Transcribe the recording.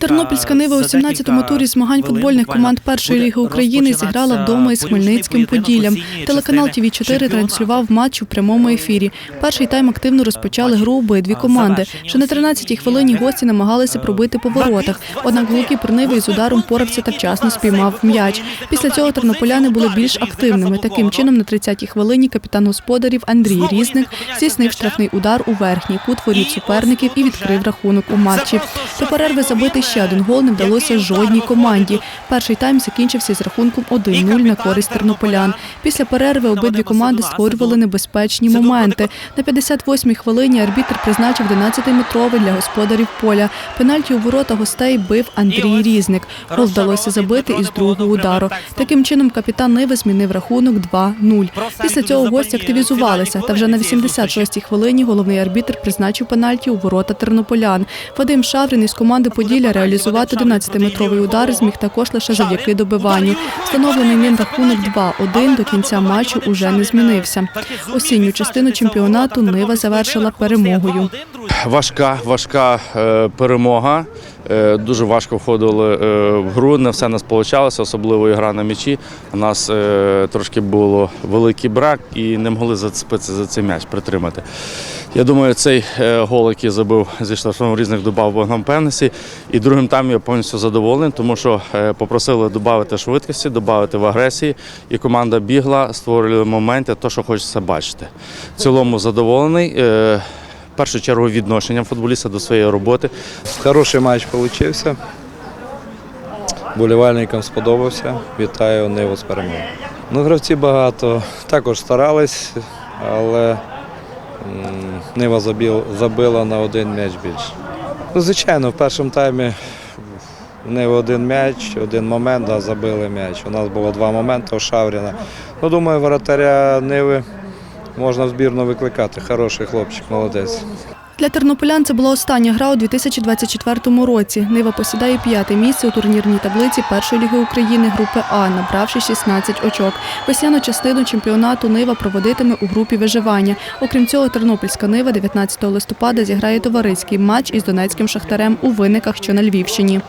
Тернопільська Нива у за 17-му турі змагань футбольних команд першої ліги України зіграла вдома із Хмельницьким Поділлям. Телеканал ТВ 4 транслював матч у прямому ефірі. Перший тайм активно розпочали гру обидві команди. Ще на 13-й хвилині гості намагалися пробити по воротах. Однак голкіпер Ниви із ударом порався та вчасно спіймав м'яч. Після цього тернополяни були більш активними. Таким чином, на 30-й хвилині капітан господарів Андрій Різник здійснив штрафний удар у верхній кут воріт суперників і відкрив рахунок у матчі. До перерви забити ще один гол не вдалося жодній команді. Перший тайм закінчився з рахунком 1-0 на користь тернополян. Після перерви обидві команди створювали небезпечні моменти. На 58-й хвилині арбітр призначив 11-метровий для господарів поля. Пенальті у ворота гостей бив Андрій Різник. Гол вдалося забити із другого удару. Таким чином капітан Ниви змінив рахунок 2-0. Після цього гості активізувалися. Та вже на 86-й хвилині головний арбітр призначив пенальті у ворота тернополян. Вадим Шаврин із команди Поділля реалізувати 11-метровий удар зміг також лише завдяки добиванню. Встановлений ним рахунок 2-1 до кінця матчу уже не змінився. Осінню частину чемпіонату Нива завершила перемогою. Важка, важка е, перемога. Е, дуже важко входили е, в гру. Не все нас вийшло, особливо гра на м'ячі. У нас е, трошки було великий брак і не могли зацепитися за цей м'яч, притримати. Я думаю, цей гол, який забив зі штрафного різних добав Богдан Пенесі. І другим таймом я повністю задоволений, тому що попросили додати швидкості, додати в агресії. І команда бігла, створювали моменти, то, що хочеться бачити. В цілому задоволений. Першу чергу відношенням футболіста до своєї роботи. Хороший матч вийшов. Болівальникам сподобався. Вітаю Ниву з перемогою. Ну, гравці багато також старались, але Нива забила на один м'яч більше. Ну, звичайно, в першому таймі Нива один м'яч, один момент, да, забили м'яч. У нас було два моменти у Шавріна. Ну, думаю, воротаря Ниви можна в збірну викликати. Хороший хлопчик, молодець. Для тернополян це була остання гра у 2024 році. Нива посідає п'яте місце у турнірній таблиці першої ліги України групи А, набравши 16 очок. Весняну частину чемпіонату Нива проводитиме у групі виживання. Окрім цього, тернопільська Нива 19 листопада зіграє товариський матч із донецьким шахтарем у виниках, що на Львівщині.